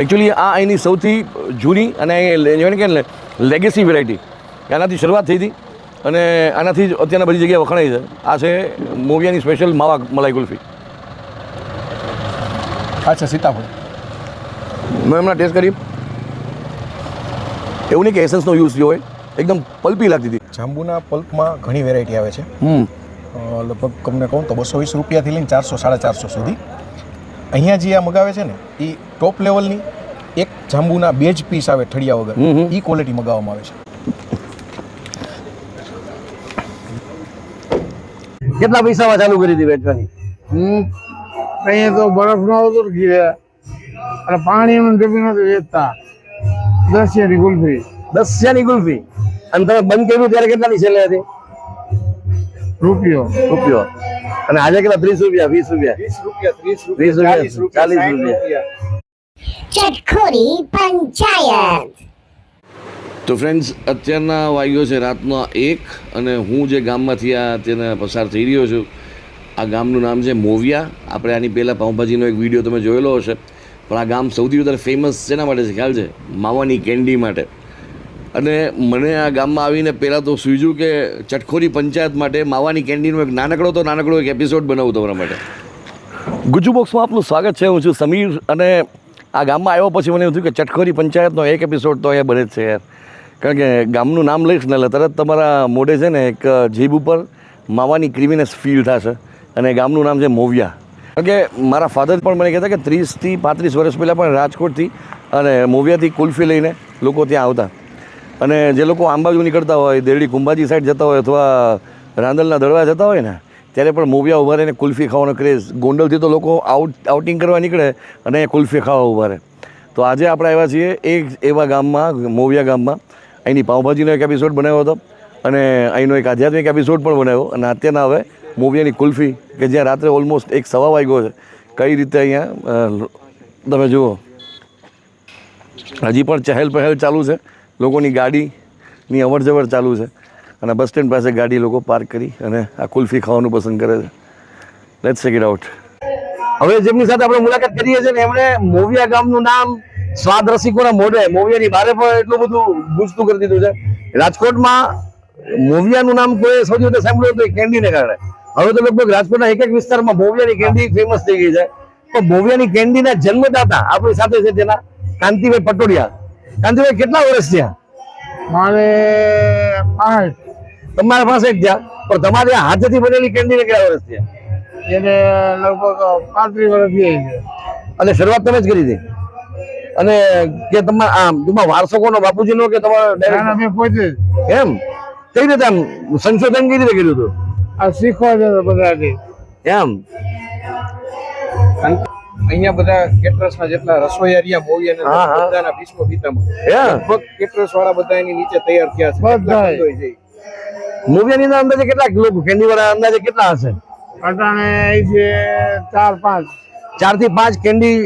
Actually આ અહીંની સૌથી જૂની અને જેને કે લેગેસી વેરાયટી આનાથી શરૂઆત થઈ હતી અને આનાથી જ અત્યારના બધી જગ્યાએ વખણાય છે. આ છે મોવિયાની સ્પેશિયલ માવા મલાઈ કુલ્ફી. અચ્છા સીતાફળ. મેં હમણાં ટેસ્ટ કરી. એવું નહીં કે એસન્સનો યુઝ થયો હોય. એકદમ પલ્પી લાગતી હતી. જાંબુના પલ્પમાં ઘણી વેરાયટી આવે છે. હમ. લગભગ તમને કહું તો બસો વીસ રૂપિયાથી લઈને ચારસો સાડા ચારસો સુધી. અહીંયા જે આ મગાવે છે ને એ ટોપ લેવલની એક જાંબુના બે જ પીસ આવે ઠળિયા વગર એ ક્વોલિટી મગાવવામાં આવે છે. કેટલા પૈસામાં ચાલુ કરી હતી વેચવાની હું અહીંયા તો બરફ નો આવતો ઘીરે. અને પાણી જમી વેચતા. દસિયાની ગુલ્ફી દસિયાની કુલ્ફી. અને તમે બંધ કર્યું ત્યારે કેટલાની છેલ્લે હતી? રૂપિયો. રૂપિયો. અને આજે કેટલા? ત્રીસ રૂપિયા વીસ રૂપિયા? વીસ રૂપિયા ત્રીસ વીસ રૂપિયા ચાલીસ રૂપિયા ચટખોરી પંચાયત. તો ફ્રેન્ડ્સ અત્યારના વાગ્યો છે રાતનો એક અને હું જે ગામમાંથી આ અત્યારે પસાર થઈ રહ્યો છું આ ગામનું નામ છે મોવિયા. આપણે આની પહેલાં પાઉંભાજીનો એક વીડિયો તમે જોયેલો હશે. પણ આ ગામ સૌથી વધારે ફેમસ શેના માટે છે? ખ્યાલ છે? માવાની કેન્ડી માટે. અને મને આ ગામમાં આવીને પહેલાં તો સૂઝ્યું કે ચટખોરી પંચાયત માટે માવાની કેન્ડીનો એક નાનકડો તો નાનકડો એક એપિસોડ બનાવું તમારા માટે. ગુજુ બોક્સમાં આપનું સ્વાગત છે. હું છું સમીર અને આ ગામમાં આવ્યો પછી મને એવું થયું કે ચટખોરી પંચાયતનો એક એપિસોડ તો અહીંયા બને જ છે યાર. કારણ કે ગામનું નામ લઈશ ને એટલે તરત તમારા મોઢે છે ને એક જીભ ઉપર માવાની ક્રિમીનેસ ફીલ થશે. અને ગામનું નામ છે મોવિયા. કારણ કે મારા ફાધર પણ મને કહેતા કે ત્રીસથી પાંત્રીસ વર્ષ પહેલાં પણ રાજકોટથી અને મોવિયાથી કુલ્ફી લઈને લોકો ત્યાં આવતા. અને જે લોકો આંબાજુ નીકળતા હોય દેરડી કુંભાજી સાઈડ જતા હોય અથવા રાંદલના દળવા જતા હોય ને, ત્યારે પણ મોવિયા ઊભા રહીને કુલ્ફી ખાવાનો ક્રેઝ. ગોંડલથી તો લોકો આઉટ આઉટિંગ કરવા નીકળે અને કુલ્ફી ખાવા ઊભા રહે. તો આજે આપણે આવ્યા છીએ એક એવા ગામમાં, મોવિયા ગામમાં. અહીંની પાઉંભાજીનો એક એપિસોડ બનાવ્યો હતો અને અહીંનો એક આધ્યાત્મિક એપિસોડ પણ બનાવ્યો. અને અત્યારના હવે મોવિયાની કુલ્ફી, કે જ્યાં રાત્રે ઓલમોસ્ટ એક સવા વાગ્યો છે. કઈ રીતે અહીંયા તમે જુઓ. હજી પણ ચહેલ પહેલ ચાલુ છે. લોકોની ગાડીની અવર જવર ચાલુ છે અને બસ સ્ટેન્ડ પાસે ગાડી લોકો પાર્ક કરી અને આ કુલ્ફી ખાવાનું પસંદ કરે છે. લેટ્સ ચેક ઇટ આઉટ હવે જેમની સાથે આપણે મુલાકાત કરીએ છીએ ને એમણે મોવિયા ગામનું નામ સ્વાદ રસિકોના મોઢે, મોવિયાની બારે પણ એટલું બધું ગુજતું કરી દીધું છે. રાજકોટમાં મોવિયાનું નામ કોઈ સૌથી વધારે સાંભળ્યું હતું કેન્ડીને કારણે. હવે તો લગભગ રાજકોટના એક એક વિસ્તારમાં મોવિયાની કેન્ડી ફેમસ થઈ ગઈ છે. તો મોવિયાની કેન્ડીના જન્મદાતા આપણી સાથે છે તેના કાંતિભાઈ પટોડિયા. કાંતિભાઈ કેટલા વર્ષ થયા? મારે પાંચ. તમારા પાસે થયા? પણ તમારે હાથેથી બનેલી કેન્ડીને કેટલા વર્ષ થયા? એને લગભગ પાંત્રીસ વર્ષ થઈ અને શરૂઆત તમે જ કરી હતી? અને કે તમારા આમ ટૂંકમાં વારસો કોનો બાપુજીનો કે તમારો? મેં પોતે એમ? કઈ રીતે આમ સંશોધન કઈ રીતે કર્યું હતું? આ શીખવા જતો બધા એમ? અહીંયા બધા કેટરસના જેટલા રસોઈયા મોવી અને. બધાના ભીષ્મ પિતામહ લગભગ કેટરસ વાળા બધા એની નીચે તૈયાર થયા છે. મૂવીની અંદર અંદાજે કેટલા લોકો? કેન્ડી વાળા અંદાજે કેટલા હશે? અટાણે છે ચાર પાંચ. ચારથી પાંચ કેન્ડી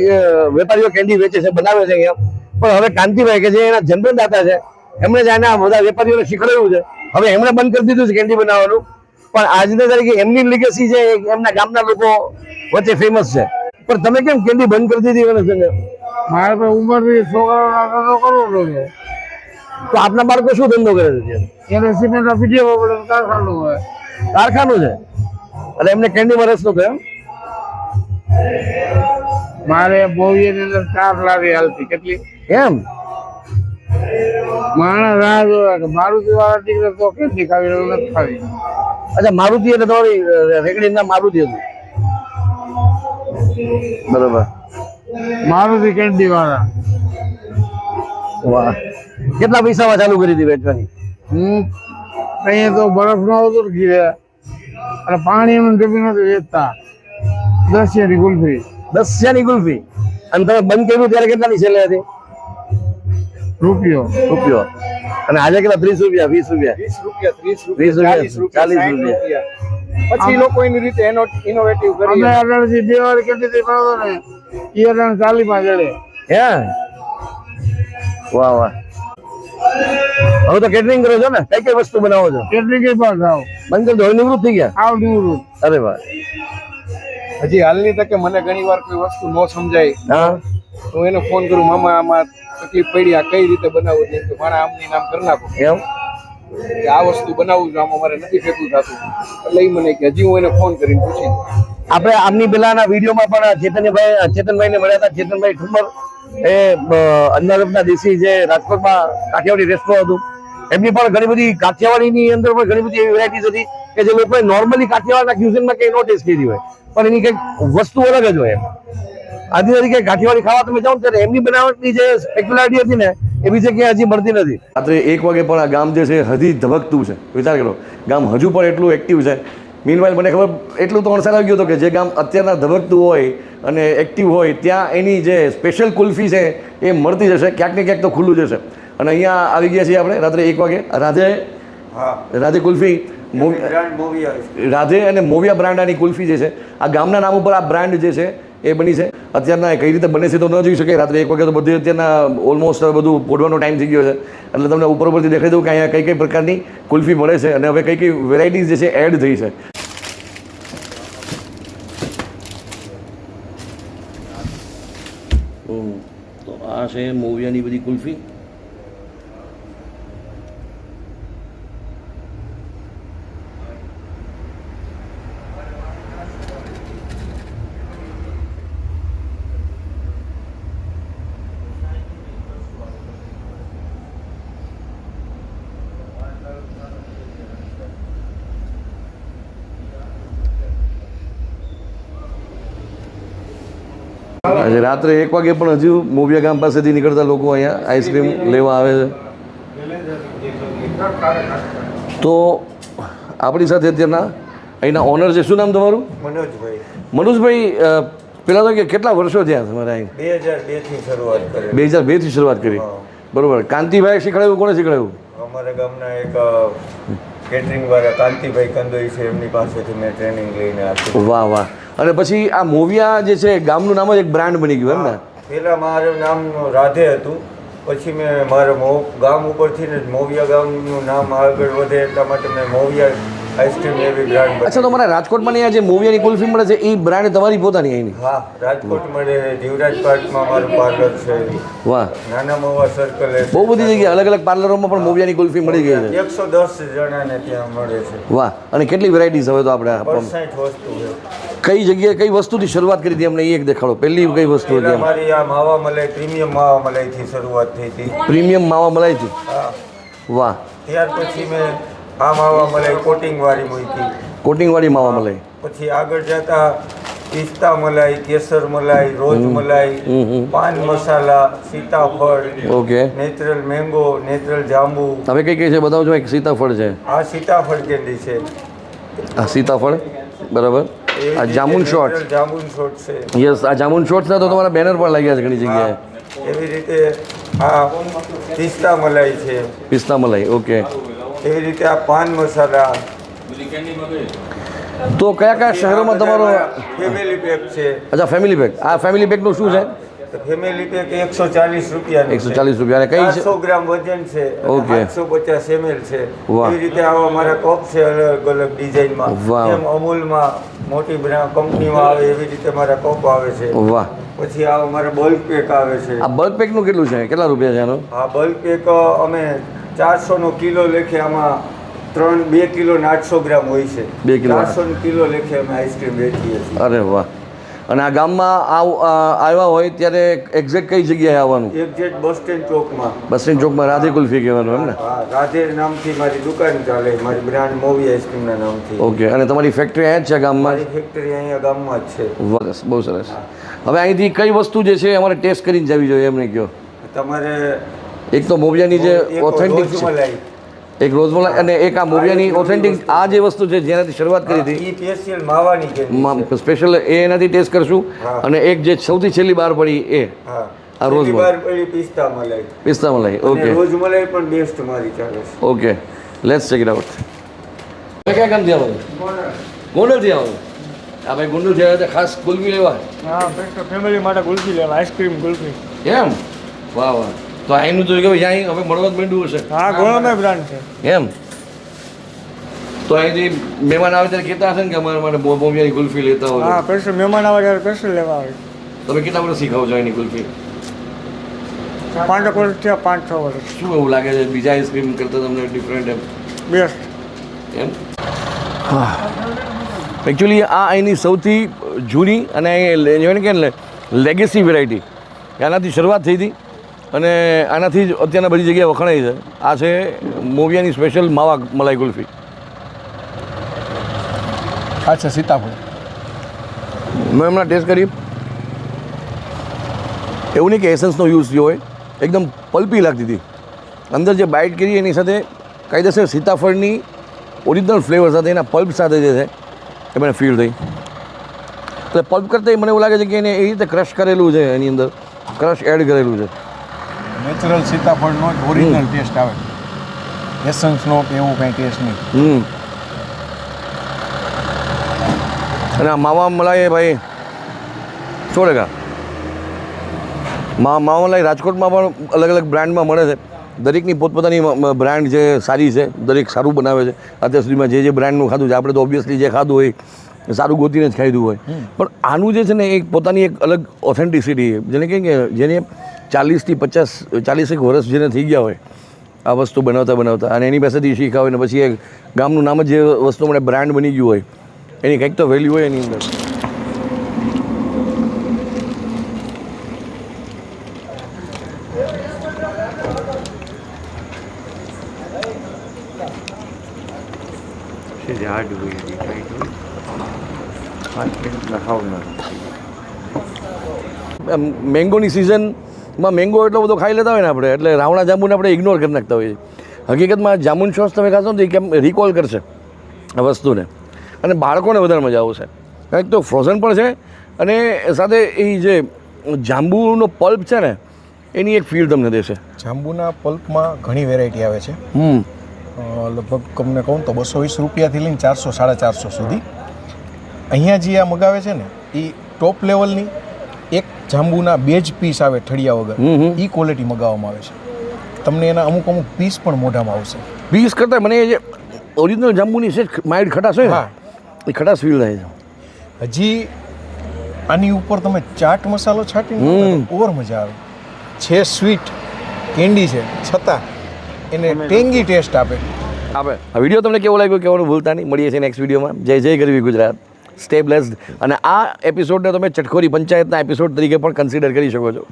વેપારીઓ કેન્ડી વેચે છે બનાવે છે અહીંયા. પણ હવે કાંતિભાઈ કે જે એના જન્મદાતા છે એમણે જ આના બધા વેપારીઓને શીખવાડ્યું છે. હવે એમણે બંધ કરી દીધું છે કેન્ડી બનાવવાનું. પણ આજના તરીકે એમની લીગેસી છે એમના ગામના લોકો વચ્ચે ફેમસ છે. પણ તમે કેમ કેન્ડી બંધ કરી દીધી મને સંગે મારે તો ઉંમરથી છોકરાઓનો ધંધો કરવો હતો તો આપના બાળકો શું ધંધો કરે છે એને સિમેન્ટ પીટીઓ પડે કારખાનું હોય. કારખાનું છે? અને એમને કેન્ડીમાં રસ નતો કેમ મારે બોવીની અંદર ચાર લારી હાલતી. કેટલી? એમ? માણસ રાહ જોયા કે મારુતિ વાળા નીકળે તો કેટલી ખાવી? નથી ખાવી. અચ્છા મારુતિ એટલે તમારી રેકડી ના મારુતિ હતું. બરોબર. મારુતિ કેન્ડી વાળા વાહ. કેટલા પૈસામાં ચાલુ કરી હતી વેચવાની? હું અહીંયા તો બરફ નો આવતો ઘીરે. અને પાણી એનું જમી નતું વેચતા. દસની ગુલ્ફી દસિયાની કુલ્ફી. અને તમે બંધ કર્યું ત્યારે કેટલાની છેલ્લે હતી? રૂપિયો. રૂપિયો. અને આજે કેટલા? ત્રીસ રૂપિયા વીસ રૂપિયા? વીસ રૂપિયા ત્રીસ રૂપિયા ચાલીસ. રૂપિયા. પછી લોકો એની રીતે ઇનોવેટિવ અમે કરી બે વાર કેટલી થી ભાવતો ને એ અઢાર ચાલી માં જડે હે? વાહ વાહ. હવે તો કેટરિંગ કરો છો ને? કઈ કઈ વસ્તુ બનાવો છો? કેટરિંગ પણ બંધ કરી દો નિવૃત્ત થઈ ગયા? આવ નિવૃત્ત. અરે વાહ. હજી હાલની તકે મને ઘણી વાર કોઈ વસ્તુ ન સમજાય. હા? હું એને ફોન કરું મામા આમાં તકલીફ પડી આ કઈ રીતે બનાવવું? છે તો મારા આમની નામ કરી નાખો. એમ? કે આ વસ્તુ બનાવવું છે, આમાં મારે નથી ફેંકવું થતું. એટલે એ મને કે, હજી હું એને ફોન કરીને પૂછી આપણે આમની પેલાના વિડીયોમાં પણ ચેતનભાઈ ચેતનભાઈને મળ્યા હતા. ચેતનભાઈ ઠુમર એ અંદાજના દેશી જે રાજકોટમાં કાઠિયાવાડી રેસ્ટોરન્ટ હતું. એમની પણ ઘણી બધી કાઠિયાવાડીની અંદર પણ ઘણી બધી એવી વેરાયટીઝ હતી કે જે લોકોએ નોર્મલી કાઠિયાવાડના ક્યુઝનમાં કંઈ નોટિસ કરી હોય. પણ એની કંઈક વસ્તુ અલગ જ હોય એમ. આદિ તરીકે કાઠિયાવાડી ખાવા તમે જાઓ ત્યારે એમની બનાવટની જે સ્પેક્યુલારિટી હતી ને એ બીજે ક્યાંય હજી મળતી નથી. રાત્રે એક વાગે પણ આ ગામ જે છે હજી ધબકતું છે. વિચાર કરો ગામ હજુ પણ એટલું એક્ટિવ છે. મીનવાઇલ મને ખબર એટલું તો અણસાર આવી ગયું હતું કે જે ગામ અત્યારના ધબકતું હોય અને એક્ટિવ હોય ત્યાં એની જે સ્પેશિયલ કુલ્ફી છે એ મળતી જશે ક્યાંક ને ક્યાંક તો ખુલ્લું જશે. અને અહીંયા આવી ગયા છીએ આપણે રાત્રે એક વાગે. રાધે રાધે કુલ્ફી. રાધે અને મોવિયા બ્રાન્ડ આની કુલ્ફી જે છે. આ ગામના નામ ઉપર આ બ્રાન્ડ જે છે એ બની છે. અત્યારના કઈ રીતે બને છે તો ન જોઈ શકે રાત્રે એક વખત તો બધી અત્યારના ઓલમોસ્ટ બધું પોડવાનો ટાઈમ થઈ ગયો છે. એટલે તમને ઉપર ઉપરથી દેખાઈ દઉં કે અહીંયા કઈ કઈ પ્રકારની કુલ્ફી મળે છે અને હવે કઈ કઈ વેરાયટીઝ જે છે એડ થઈ છે. તો આ છે મોવિયાની બધી કુલ્ફી. આજે રાત્રે એક વાગે પણ હજુ મોવિયા ગામ પાસેથી નીકળતા લોકો અહીંયા આઈસ્ક્રીમ લેવા આવે છે. તો આપણી સાથે અત્યારના અહીંના ઓનર છે. શું નામ તમારું? મનોજભાઈ. મનોજભાઈ પહેલાં પેલા તો કે કેટલા વર્ષો થયા તમારે અહીં? બે હજાર બેથી શરૂઆત કરી. બે હજાર બેથી શરૂઆત કરી. બરોબર. કાંતિભાઈ શીખડાયું કોણે શીખડાયું અમારા ગામના એક કેટરિંગ વાળા કાંતિભાઈ કંદોઈ છે. એમની પાસેથી મેં ટ્રેનિંગ લઈને આપી વાહ વાહ. અને પછી આ મોવિયા જે છે, ગામનું નામ જ એક બ્રાન્ડ બની ગયું એમ ને? પહેલા મારું નામ રાધે હતું. પછી મેં મારા ગામ ઉપરથી ને મોવિયા ગામનું નામ આગળ વધે એટલા માટે મેં મોવિયા આઈસ્ક્રીમ એવી બ્રાન્ડ અચ્છા તો મારા રાજકોટમાં અહીંયા જે મોવિયાની કુલ્ફી મળે છે એ બ્રાન્ડ તમારી પોતાની અહીંની? હા રાજકોટ જીવરાજ પાર્કમાં મારું પાર્લર છે. વાહ. નાના મોવા સર્કલ બહુ બધી જગ્યાએ અલગ અલગ પાર્લરોમાં પણ મોવિયાની કુલ્ફી મળી ગઈ છે. એકસો દસ જણાને ત્યાં મળે છે. વાહ અને કેટલી વેરાયટીઝ હવે તો આપણે વસ્તુ છે. કઈ જગ્યાએ કઈ વસ્તુથી શરૂઆત કરી હતી અમને એ એક દેખાડો. પહેલી કઈ વસ્તુ હતી અમારી આ માવા મલાઈ પ્રીમિયમ માવા મલાઈથી શરૂઆત થઈ હતી. પ્રીમિયમ માવા મલાઈથી? વાહ. ત્યાર પછી મેં આ માવા મલાઈ કોટિંગ વાળી મૂકી. કોટિંગવાળી માવા મલાઈ. પછી આગળ જતા પિસ્તા મલાઈ કેસર મલાઈ રોજ મલાઈ હમ, હમ. પાન મસાલા સીતાફળ ઓકે. નેચરલ મેંગો નેચરલ જાંબુ. હવે કઈ કઈ છે બતાવજો એક સીતાફળ છે. આ સીતાફળ કેન્ડી છે. આ સીતાફળ? બરાબર. એવી આ રીતે જામુન શોર્ટ natural જામુન શોર્ટ છે. યસ આ જામુન શોર્ટ તો તમારા બેનર પણ લાગ્યા છે ઘણી જગ્યાએ. હા. એવી રીતે આ પિસ્તા મલાઈ છે. પિસ્તા મલાઈ ઓકે. એવી રીતે આ પાન મસાલા. તો કયા કયા શહેરોમાં તમારો ફેમિલી પેક છે. અચ્છા ફેમિલી પેક આ ફેમિલી પેકનું શું છે? ફેમિલી પેક એકસો ચાલીસ રૂપિયા એકસો ચાલીસ રૂપિયા કઈ છે? ચારસો ગ્રામ વજન છે ઓકે. આઠસો પચાસ એમએલ છે. એવી રીતે આવા મારા કપ છે અલગ અલગ ડિઝાઇનમાં. જેમ અમૂલમાં મોટી બ્રાન્ડ કંપનીમાં આવે એવી રીતે મારા કપ આવે છે. વાહ. પછી આ અમારે બલ્ક પેક આવે છે. આ બલ્ક પેકનું કેટલું છે? કેટલા રૂપિયા છે આ બલ્ક પેક અમે ચારસો નો કિલો લેખે આમાં ત્રણ બે કિલો ને આઠસો ગ્રામ હોય છે. બે કિલો. ચારસો કિલો લેખે અમે આઈસ્ક્રીમ વેચીએ છીએ. અરે વાહ. અને આ ગામમાં આવ આવ્યા હોય ત્યારે એક્ઝેક્ટ કઈ જગ્યાએ આવવાનું? એક્ઝેક્ટ બસ સ્ટેન્ડ ચોકમાં. બસ સ્ટેન્ડ ચોકમાં રાધે કુલ્ફી કહેવાનું એમ ને? રાધે નામથી મારી દુકાન ચાલે મારી બ્રાન્ડ મોવી આઈસ્ક્રીમના નામથી. ઓકે અને તમારી ફેક્ટરી અહીંયા જ છે ગામમાં? મારી ફેક્ટરી અહીંયા ગામમાં જ છે. સરસ બહુ સરસ. હવે અહીંથી કઈ વસ્તુ જે છે અમારે ટેસ્ટ કરીને જવી જોઈએ એમને કહો. તમારે એક તો મોવિયાની જે ઓથેન્ટિક છે. રોજમલાઈ. એક રોઝમલાઈ અને એક આ મોવિયાની ઓથેન્ટિક આ જે વસ્તુ છે જેનાથી શરૂઆત કરી હતી. સ્પેશિયલ માવાની સ્પેશિયલ એ એનાથી ટેસ્ટ કરશું. અને એક જે સૌથી છેલ્લી બહાર પડી એ. હા. આ રોજ પિસ્તા મલાઈ. પિસ્તા મલાઈ ઓકે. રોજ મલાઈ પણ બેસ્ટ મારી ચાલે okay. Let's check it out ક્યાં ગામથી આવવાનું ગોંડલથી આવો આ ભાઈ ગોંડલથી આવ્યા હતા ખાસ કુલ્ફી લેવા. હા ફેમિલી માટે ગુલ્ફી લેવા આઈસ્ક્રીમ ગુલ્ફી. એમ? વાહ વાહ. તો અહીંનું જોયું કે ત્યાં હવે મળવા જ માંડ્યું હશે. હા ઘણો બ્રાન્ડ છે. એમ? તો અહીંથી મહેમાન આવે ત્યારે કહેતા હશે ને કે અમારા માટે મો- કુલ્ફી લેતા હોય. હા સ્પેશિયલ મહેમાન આવે ત્યારે સ્પેશિયલ લેવા આવે. તમે કેટલા વર્ષ શીખાવ છો એની કુલ્ફી? પાંચ વર્ષ થયા પાંચ છ વર્ષ. શું એવું લાગે છે? બીજા આઈસ્ક્રીમ કરતાં તમને ડિફરન્ટ એમ? બેસ્ટ. એમ? હા. એકચ્યુઅલી આ અહીંની સૌથી જૂની અને જોઈને કે લેગેસી વેરાયટી આનાથી શરૂઆત થઈ હતી. અને આનાથી જ અત્યારના બધી જગ્યાએ વખણાય છે. આ છે મોવિયાની સ્પેશિયલ માવા મલાઈ કુલ્ફી. આ છે સીતાફળ. મેં હમણાં ટેસ્ટ કરી. એવું નહીં કે એસન્સનો યુઝ થયો હોય. એકદમ પલ્પી લાગતી હતી. અંદર જે બાઇટ કરી એની સાથે કાયદેસર સીતાફળની ઓરિજિનલ ફ્લેવર સાથે એના પલ્પ સાથે જે છે એ મને ફીલ થઈ. એટલે પલ્પ કરતાં મને એવું લાગે છે કે એને એ રીતે ક્રશ કરેલું છે એની અંદર. ક્રશ એડ કરેલું છે. નેચરલ સીતાફળનો જ ઓરિજિનલ ટેસ્ટ આવે. એસન્સનો કે એવું કાંઈ ટેસ્ટ નહીં. અને આ માવા મલાઈ ભાઈ સો ટકા. મા માવા મલાઈ રાજકોટમાં પણ અલગ અલગ બ્રાન્ડમાં મળે છે. દરેકની પોતપોતાની બ્રાન્ડ જે સારી છે દરેક સારું બનાવે છે. અત્યાર સુધીમાં જે જે બ્રાન્ડનું ખાધું છે આપણે તો ઓબ્વિયસલી જે ખાધું હોય એ સારું ગોતીને જ ખાધું હોય. પણ આનું જે છે ને એક પોતાની એક અલગ ઓથેન્ટિસિટી જેને કહે કે જેને ચાલીસથી પચાસ ચાલીસેક વર્ષ જેને થઈ ગયા હોય આ વસ્તુ બનાવતા બનાવતા. અને એની પાસેથી શીખા હોય ને પછી એ ગામનું નામ જ જે વસ્તુ મને બ્રાન્ડ બની ગયું હોય એની કંઈક તો વેલ્યુ હોય એની અંદર. મેંગોની સિઝનમાં મેંગો એટલો બધો ખાઈ લેતા હોય ને આપણે એટલે રાવણા જાંબુને આપણે ઇગ્નોર કરી નાખતા હોઈએ હકીકતમાં જામુન શોસ તમે ખાશો ને તો એ કેમ રિકોલ કરશે આ વસ્તુને. અને બાળકોને વધારે મજા આવશે. કારણ કે તો ફ્રોઝન પણ છે અને સાથે એ જે જાંબુનો પલ્પ છે ને એની એક ફીલ તમને દેશે. જાંબુના પલ્પમાં ઘણી વેરાયટી આવે છે. હમ. લગભગ તમને કહું તો બસો વીસ રૂપિયાથી લઈને ચારસો સાડા ચારસો સુધી. અહીંયા જે આ મગાવે છે ને એ ટોપ લેવલની એક જાંબુના બે જ પીસ આવે ઠળિયા વગર. એ ક્વોલિટી મગાવવામાં આવે છે. તમને એના અમુક અમુક પીસ પણ મોઢામાં આવશે. પીસ કરતાં મને એ જે ઓરિજિનલ જાંબુની છે માઇલ્ડ ખટાશ હોય હા. એ ખટાશ ફીલ થાય છે. હજી આની ઉપર તમે ચાટ મસાલો છાંટીને ઓર મજા આવે. છે સ્વીટ કેન્ડી છે. છતાં એને ટેંગી ટેસ્ટ આપે. આપે. આ વીડિયો તમને કેવો લાગ્યો કહેવાનું ભૂલતા નહીં. મળીએ છીએ નેક્સ્ટ વિડીયોમાં. જય જય ગરવી ગુજરાત. સ્ટે બ્લેસ્ડ અને આ એપિસોડને તમે ચટખોરી પંચાયતના એપિસોડ તરીકે પણ કન્સિડર કરી શકો છો.